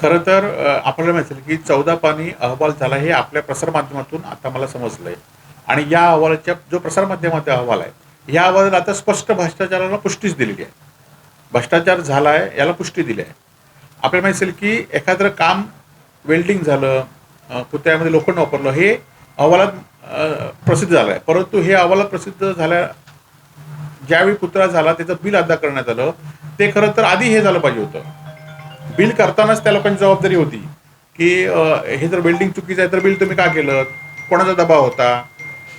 खरं तर आपल्याला माहिती असेल की चौदा पाणी अहवाल झाला हे आपल्या प्रसारमाध्यमातून आता मला समजलंय. आणि या अहवालाच्या जो प्रसारमाध्यमाचा अहवाल आहे या अहवालात आता स्पष्ट भ्रष्टाचाराला पुष्टीच दिलेली आहे. भ्रष्टाचार झाला आहे याला पुष्टी दिली आहे. आपल्याला माहिती असेल की एखादं काम वेल्डिंग झालं पुतळ्यामध्ये लोखंड वापरलं हे अहवालात प्रसिद्ध झालं आहे परंतु हे अहवालात प्रसिद्ध झाल्या ज्यावेळी पुतळा झाला त्याचं बिल अदा करण्यात आलं ते खरं तर आधी हे झालं पाहिजे होतं. बिल करतानाच त्या लोकांची जबाबदारी होती की हे जर बिल्डिंग चुकीचं आहे तर बिल तुम्ही का केलं? कोणाचा दबाव होता?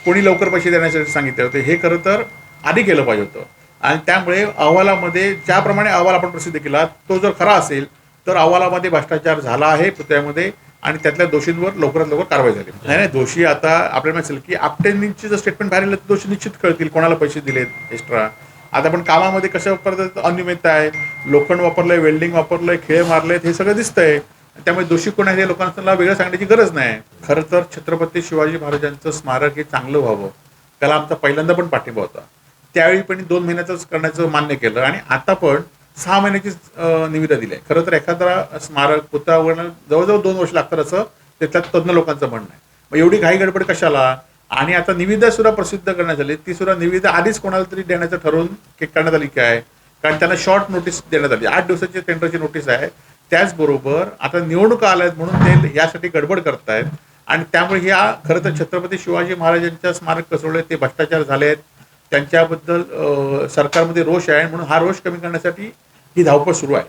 कोणी लवकर पैसे देण्यासाठी सांगितले होते? हे खरं तर आधी केलं पाहिजे होतं. आणि त्यामुळे अहवालामध्ये ज्याप्रमाणे अहवाल आपण प्रसिद्ध केला तो जर खरा असेल तर अहवालामध्ये भ्रष्टाचार झाला आहे पुतळ्यामध्ये आणि त्यातल्या दोषींवर लवकरात लवकर कारवाई झाली. नाही नाही दोषी आता आपल्याला माहिती असेल की आपटेंची जर स्टेटमेंट बाहेर आलं तर दोषी निश्चित कळतील कोणाला पैसे दिलेत एक्स्ट्रा आता आपण कामामध्ये कशा वापरतात? अनियमित आहे. लोखंड वापरलंय वेल्डिंग वापरलंय खेळ मारलेत हे सगळं दिसतंय. त्यामुळे दोषी कोण आहे हे लोकांना वेगळं सांगण्याची गरज नाही. खरं तर छत्रपती शिवाजी महाराजांचं स्मारक हे चांगलं व्हावं. त्याला आमचा पहिल्यांदा पण पाठिंबा होता. त्यावेळी पण दोन महिन्याचंच करण्याचं मान्य केलं आणि आता पण सहा महिन्याची निविदा दिली आहे. खरं तर एखादा स्मारक पुतळा उघडणं जवळजवळ दोन वर्ष लागतात असं त्याच्यात तज्ज्ञ लोकांचं म्हणणं आहे. मग एवढी घाई गडबड कशाला? आणि आता निविदा सुद्धा प्रसिद्ध करण्यात आली. ती सुद्धा निविदा आधीच कोणाला तरी देण्याचं ठरवून के- करण्यात आली काय कारण त्यांना शॉर्ट नोटीस देण्यात आली. आठ दिवसाची टेंडरची नोटीस आहे. त्याचबरोबर आता निवडणुका आहेत म्हणून ते यासाठी गडबड करतायत. आणि त्यामुळे ह्या खरं तर छत्रपती शिवाजी महाराजांच्या स्मारक कसवले ते भ्रष्टाचार झाले आहेत त्यांच्याबद्दल सरकारमध्ये रोष आहे म्हणून हा रोष कमी करण्यासाठी ही धावपळ सुरू आहे.